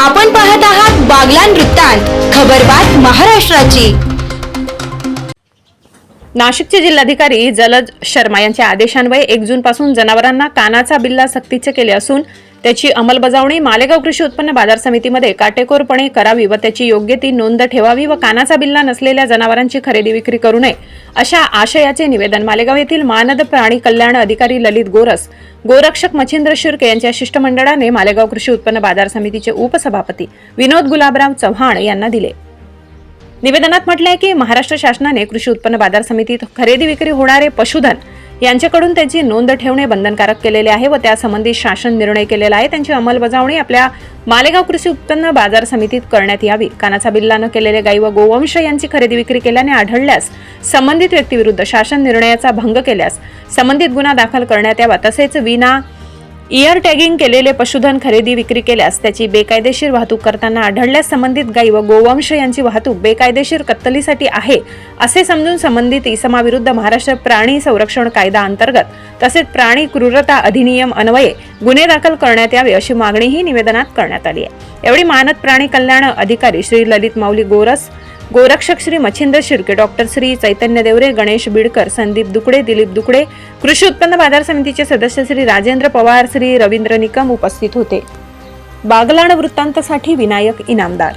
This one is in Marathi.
आपण पाहत आहात बागलान वृत्तांत खबरबात महाराष्ट्राची. नाशिकचे जिल्हाधिकारी जलज शर्मा यांच्या आदेशान्वये एक जून पासून जनावरांना कानाचा बिल्ला सक्तीचे केले असून त्याची अंमलबजावणी मालेगाव कृषी उत्पन्न बाजार समितीमध्ये काटेकोरपणे करावी व त्याची योग्य ती नोंद ठेवावी व कानाचा बिल्ला नसलेल्या जनावरांची खरेदी विक्री करू नये अशा आशयाचे निवेदन मालेगाव येथील मानद प्राणी कल्याण अधिकारी ललित गोरस गोरक्षक मच्छिंद्र शिर्के यांच्या शिष्टमंडळाने मालेगाव कृषी उत्पन्न बाजार समितीचे उपसभापती विनोद गुलाबराव चव्हाण यांना दिले. निवेदनात म्हटलंय की महाराष्ट्र शासनाने कृषी उत्पन्न बाजार समितीत खरेदी विक्री होणारे पशुधन यांच्याकडून त्याची नोंद ठेवणे बंधनकारक केलेले आहे व त्यासंबंधी शासन निर्णय केलेला आहे. त्यांची अंमलबजावणी आपल्या मालेगाव कृषी उत्पन्न बाजार समितीत करण्यात यावी. कानाचा बिल्लानं केलेले गाई व गोवंश यांची खरेदी विक्री केल्याने आढळल्यास संबंधित व्यक्तीविरुद्ध शासन निर्णयाचा भंग केल्यास संबंधित गुन्हा दाखल करण्यात यावा. तसेच विना इयर टॅगिंग केलेले पशुधन खरेदी विक्री केल्यास त्याची बेकायदेशीर वाहतूक करताना आढळल्यास संबंधित गाई व गोवंश यांची वाहतूक बेकायदेशीर कत्तलीसाठी आहे असे समजून संबंधित इसमाविरुद्ध महाराष्ट्र प्राणी संरक्षण कायदा अंतर्गत तसेच प्राणी क्रूरता अधिनियम अन्वये गुन्हे दाखल करण्यात यावे अशी मागणीही निवेदनात करण्यात आली आहे. एवढी मानद प्राणी कल्याण अधिकारी श्री ललित माऊली गोरस गोरक्षक श्री मच्छिंद्र शिर्के डॉक्टर श्री चैतन्य देवरे गणेश बिडकर संदीप दुकडे दिलीप दुकडे कृषी उत्पन्न बाजार समितीचे सदस्य श्री राजेंद्र पवार श्री रवींद्र निकम उपस्थित होते. बागलाण वृत्तांतसाठी विनायक इनामदार.